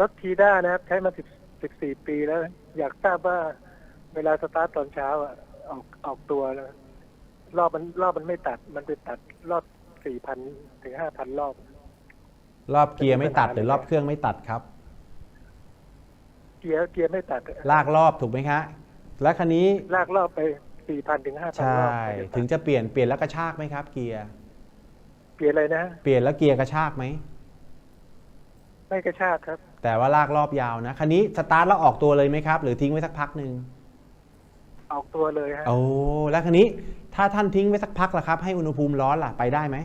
รถทีด้านะครับ ใช้มาสิบสิบสี่ปีแล้ว อยากทราบว่าเวลาสตาร์ทตอนเช้าอะออกออกตัวแล้วรอบมันรอบมันไม่ตัด มันไปตัดรอบสี่พันถึงห้าพันรอบ รอบเกียร์ไม่ตัดหรือรอบเครื่องไม่ตัดครับ เกียร์เกียร์ไม่ตัดลากรอบถูกไหมคะและคันนี้ลากรอบไปสี่พันถึงห้าพันใช่รอบถึงจะเปลี่ยนเปลี่ยนแล้วกระชากไหมครับ เกียร์เปลี่ยนอะไรนะเปลี่ยนแล้วเกียร์กระชากไหมไม่กระชากครับ แต่ว่าลากรอบยาวนะคันนี้สตาร์ทแล้วออกตัวเลยไหมครับ หรือทิ้งไว้สักพักหนึ่งออกตัวเลยฮะโอ้แล้วคันนี้ถ้าท่านทิ้งไว้สักพักล่ะครับ ให้อุณหภูมิร้อนล่ะไปได้ไหม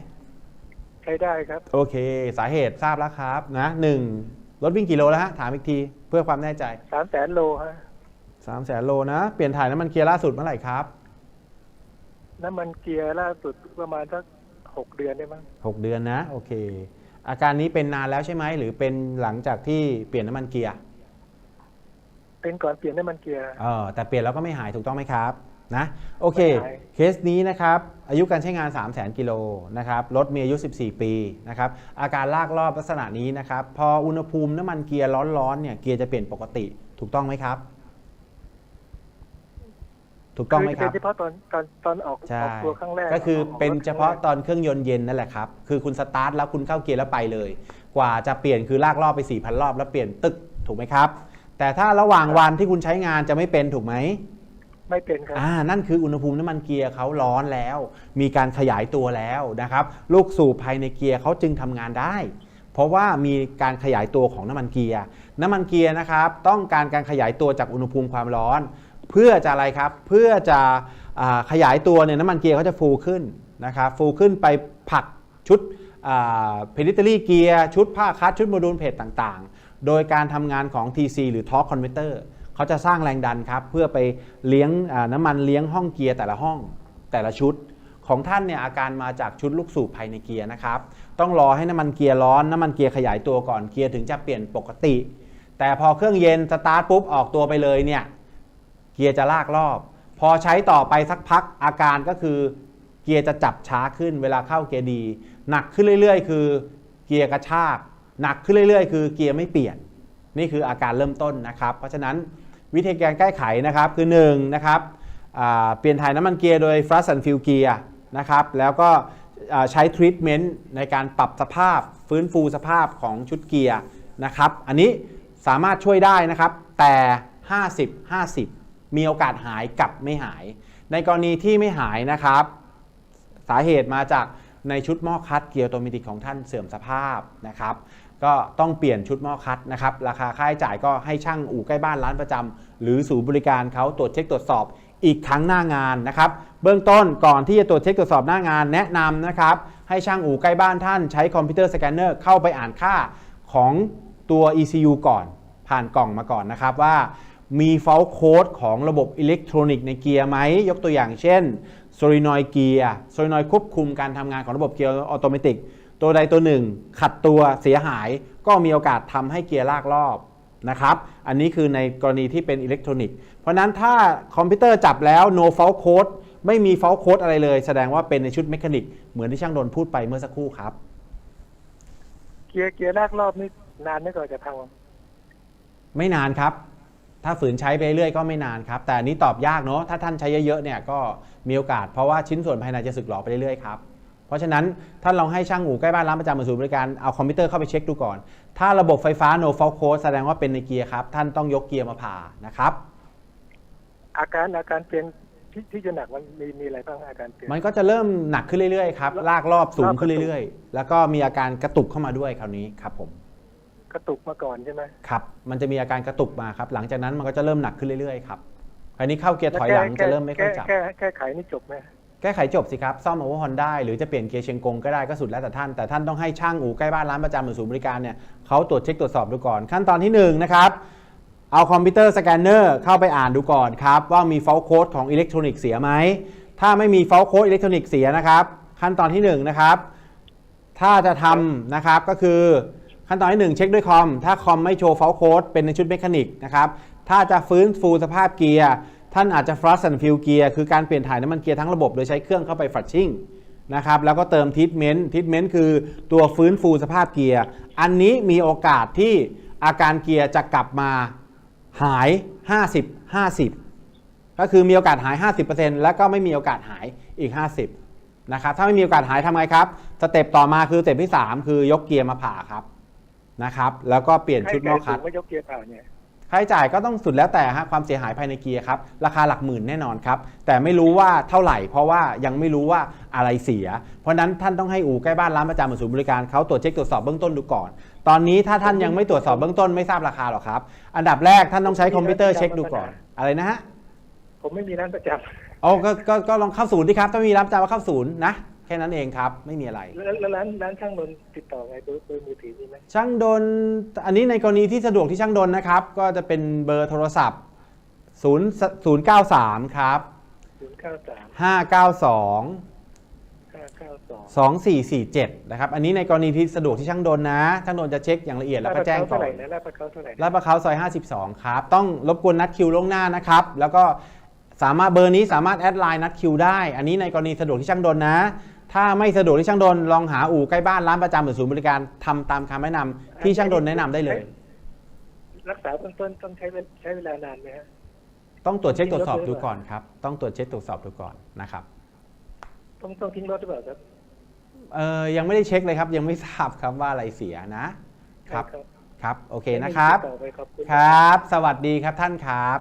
ใช้ได้ครับ โอเค สาเหตุทราบแล้วครับนะหนึ่งรถวิ่งกี่โลแล้วฮะถามอีกทีเพื่อความแน่ใจสามแสนโลฮะ3 0 0แสนโลนะเปลี่ยนถ่ายน้ำมันเกียร์ล่าสุดเมื่อไหร่ครับ น้ำมันเกียร์ล่าสุดประมาณสักหกเดือนได้มั้ง6เดือนนะ โอเค อาการนี้เป็นนานแล้วใช่ไหมหรือเป็นหลังจากที่เปลี่ยนน้ำมันเกียร์ เป็นก่อนเปลี่ยนน้ำมันเกียร์ เออแต่เปลี่ยนแล้วก็ไม่หายถูกต้องไหมครับนะโอเคไม่หาย เคสนี้นะครับอายุการใช้งาน 3 0 0 0 0 0 กิโลนะครับรถมีอายุ 14 ปีนะครับอาการลากรอบลักษณะนี้นะครับพออุณหภูมิน้ำมันเกียร์ร้อนๆเนี่ยเกียร์จะเปลี่ยนปกติถูกต้องไหมครับ ถูกต้องไหมคือครัเป็บนเฉพาะตอนตอนตอนออกใช่ออกตัวครั้งแรกก็คือขงเป็นรถเฉพาะครั้งแรกตอนเครื่องยนต์เย็นนั่นแหละครับ คือคุณสตาร์ทแล้วคุณเข้าเกียร์แล้วไปเลย กว่าจะเปลี่ยนคือลากรอบไป 4,000 รอบแล้วเปลี่ยนตึกถูกไหมครับ แต่ถ้าระหว่างวันที่คุณใช้งานจะไม่เป็นถูกไหม ไม่เป็นครับ อ่า นั่นคืออุณหภูมิน้ำมันเกียร์เขาร้อนแล้ว มีการขยายตัวแล้วนะครับ ลูกสูบภายในเกียร์เขาจึงทำงานได้ เพราะว่ามีการขยายตัวของน้ำมันเกียร์ น้ำมันเกียร์นะครับ ต้องการการขยายตัวจากอุณหภูมิความร้อน เพื่อจะอะไรครับ เพื่อจะอ่าขยายตัวเนี่ยน้ำมันเกียร์เขาจะฟูขึ้นนะครับฟูขึ้นไปผลักชุดเพนิเตอรี่เกียร์ชุดผ้าคัดชุดโมดูลเพจต่างๆ โดยการทำงานของ TC หรือ Torque Converter เขาจะสร้างแรงดันครับ เพื่อไปเลี้ยงน้ำมันเลี้ยงห้องเกียร์แต่ละห้องแต่ละชุด ของท่านเนี่ยอาการมาจากชุดลูกสูบภายในเกียร์นะครับ ต้องรอให้น้ำมันเกียร์ร้อนน้ำมันเกียร์ขยายตัวก่อนเกียร์ถึงจะเปลี่ยนปกติ แต่พอเครื่องเย็นสตาร์ทปุ๊บออกตัวไปเลยเนี่ย เกียร์จะลากรอบ พอใช้ต่อไปสักพักอาการก็คือ เกียร์จะจับช้าขึ้นเวลาเข้าเกียร์ดี หนักขึ้นเรื่อย ๆ คือ เกียร์กระชาก หนักขึ้นเรื่อย ๆ คือเกียร์ไม่เปลี่ยน นี่คืออาการเริ่มต้นนะครับ เพราะฉะนั้นวิธีการแก้ไขนะครับคือ1นะครับเปลี่ยนถ่ายน้ำมันเกียร์โดย Fast and Fuel Gear นะครับแล้วก็ใช้ทรีทเมนต์ในการปรับสภาพฟื้นฟูสภาพของชุดเกียร์นะครับ อันนี้สามารถช่วยได้นะครับแต่ 50 50 มีโอกาสหายกับไม่หาย ในกรณีที่ไม่หายนะครับ สาเหตุมาจากในชุดหม้อคัดเกียร์โตเมติของท่านเสื่อมสภาพนะครับ ก็ต้องเปลี่ยนชุดหม้อคัดนะครับ ราคาค่าใช้จ่ายก็ให้ช่างอู่ใกล้บ้านร้านประจำหรือศูนย์บริการเขาตรวจเช็คตรวจสอบอีกครั้งหน้างานนะครับ เบื้องต้นก่อนที่จะตรวจเช็คตรวจสอบหน้างานแนะนำนะครับ ให้ช่างอู่ใกล้บ้านท่านใช้คอมพิวเตอร์สแกนเนอร์เข้าไปอ่านค่าของตัว ECU ก่อน ผ่านกล่องมาก่อนนะครับว่า มีฟอลโค้ดของระบบอิเล็กทรอนิกส์ในเกียร์ไหม ยกตัวอย่างเช่นโซลินอยเกียร์โซลินอยควบคุมการทำงานของระบบเกียร์ออโตเมติกตัวใดตัวหนึ่ง ขัดตัวเสียหาย ก็มีโอกาสทำให้เกียร์ลากรอบนะครับอันนี้คือในกรณีที่เป็นอิเล็กทรอนิกส์เพราะฉะนั้นถ้าคอมพิวเตอร์จับแล้ว no fault code ไม่มี fault code อะไรเลย แสดงว่าเป็นในชุดเมคานิกเหมือนที่ช่างโดนพูดไปเมื่อสักครู่ครับ เกียร์เกียร์ลากรอบนี่นานไม่ก่อนจะพังไม่นานครับ ถ้าฝืนใช้ไปเรื่อยๆก็ไม่นานครับ แต่อันนี้ตอบยากเนาะถ้าท่านใช้เยอะๆเนี่ยก็มีโอกาสเพราะว่าชิ้นส่วนภายในจะสึกหรอไปเรื่อยๆครับเพราะฉะนั้นท่านลองให้ช่างอู่ใกล้บ้านร้านประจำหรือศูนย์บริการเอาคอมพิวเตอร์เข้าไปเช็คดูก่อน ถ้าระบบไฟฟ้า no fault code แสดงว่าเป็นในเกียร์ครับ ท่านต้องยกเกียร์มาผ่านะครับ อาการอาการเปลี่ยนที่ที่จะหนักมันมีมีอะไรบ้างอาการเปลี่ยนมันก็จะเริ่มหนักขึ้นเรื่อยๆครับลากรอบสูงขึ้นรอบกระตุกเรื่อยๆ แล้วก็มีอาการกระตุกเข้ามาด้วยคราวนี้ครับผม กระตุกมาก่อนใช่ไหมครับ มันจะมีอาการกระตุกมาครับ หลังจากนั้นมันก็จะเริ่มหนักขึ้นเรื่อยๆครับคราวนี้เข้าเกียร์ถอยหลังจะเริ่มไม่ค่อยจับแก้แก้แก้ไขนี่จบไหมแก้ไขจบสิครับ ซ่อมโอเวอร์ฮอนได้ หรือจะเปลี่ยนเกียร์เชียงกงก็ได้ก็สุดแล้วแต่ท่าน แต่ท่านต้องให้ช่างอู่ใกล้บ้านร้านประจำหรือศูนย์บริการเนี่ยเขาตรวจเช็คตรวจสอบดูก่อน ขั้นตอนที่1นะครับ เอาคอมพิวเตอร์สแกนเนอร์เข้าไปอ่านดูก่อนครับว่ามีฟอลโค้ดของอิเล็กทรอนิกส์เสียไหม ถ้าไม่มีฟอลโค้ดอิเล็กทรอนิกส์เสียนะครับ ขั้นตอนที่1นะครับ ถ้าจะทำนะครับก็คือ ขั้นตอนที่ 1 เช็คด้วยคอม ถ้าคอมไม่โชว์ฟอลโค้ดเป็นในชุดเมคานิกนะครับ ถ้าจะฟื้นฟูสภาพเกียร์ ท่านอาจจะ flush and fill เกียร์คือการเปลี่ยนถ่ายน้ำมันเกียร์ทั้งระบบโดยใช้เครื่องเข้าไป flushing นะครับแล้วก็เติม treatment treatment คือตัวฟื้นฟูสภาพเกียร์ อันนี้มีโอกาสที่อาการเกียร์จะกลับมาหาย 50 50 ก็คือมีโอกาสหาย 50%แล้วก็ไม่มีโอกาสหายอีก 50นะครับถ้าไม่มีโอกาสหายทำไงครับ สเต็ปต่อมาคือสเต็ปที่ 3 คือยกเกียร์มาผ่าครับ นะครับ แล้วก็เปลี่ยนชุดหม้อคัสูดงไม่ยกเกียร์เปล่าเนี่ยค่าใช้จ่ายก็ต้องสุดแล้วแต่ฮะความเสียหายภายในเกียร์ครับ ราคาหลักหมื่นแน่นอนครับ แต่ไม่รู้ว่าเท่าไหร่ เพราะว่ายังไม่รู้ว่าอะไรเสีย เพราะฉะนั้นท่านต้องให้อู่ใกล้บ้านร้านประจำหรือศูนย์บริการเขาตรวจเช็คตรวจสอบเบื้องต้นดูก่อน ตอนนี้ถ้าท่านยังไม่ตรวจสอบเบื้องต้นไม่ทราบราคาหรอกครับ อันดับแรกท่านต้องใช้คอมพิวเตอร์เช็คดูก่อนอะไรนะฮะผมไม่มีร้านประจโอ้ก็ก็ก็ลองเข้าศูนย์ดิครับถ้ามีรับประจำว่าเข้าศูนย์นะ แค่นั้นเองครับ ไม่มีอะไรำแล้วแล้วร้านร้านช่างนนท์ติดต่อไงเบอร์เบอร์มือถือมีไหมช่างดนอันนี้ในกรณีที่สะดวกที่ช่างดนนะครับ ก็จะเป็นเบอร์โทรศัพท์ 0 093 ครับ ศูนย์เก้าสาม592 ห้าเก้าสอง2447 นะครับ อันนี้ในกรณีที่สะดวกที่ช่างดนนะ ช่างดนจะเช็คอย่างละเอียดแล้วก็แจ้งก่เท่าอไหร่น นะลาดประเขาเท่าไหร่นะลาดประเขาซอย 52 ครับ ต้องรบกวนนัดคิวล่วงหน้านะครับ แล้วก็สามารถเบอร์นี้สามารถแอดไลน์นัดคิวได้ อันนี้ในกรณีสะดวกที่ช่างดนนะ ถ้าไม่สะดวกที่ช่างดนลองหาอู่ใกล้บ้านร้านประจำหรือศูนย์บริการทำตามคำแนะนำที่ช่างดนแนะนำได้เลย รักษาเบื้องต้นต้องใช้เวลใช้เวลานานไหมฮะ ต้องตรวจเช็คตรวจสอบดูก่อนครับ ต้องตรวจเช็คตรวจสอบดูก่อนนะครับต้องต้องทิ้งรถหรือเปล่าครับเออยังไม่ได้เช็คเลยครับ ยังไม่ทราบครับว่าอะไรเสียนะ ครับ ครับ โอเคนะครับ ต่อไปขอบคุณ ครับ สวัสดีครับท่านครับ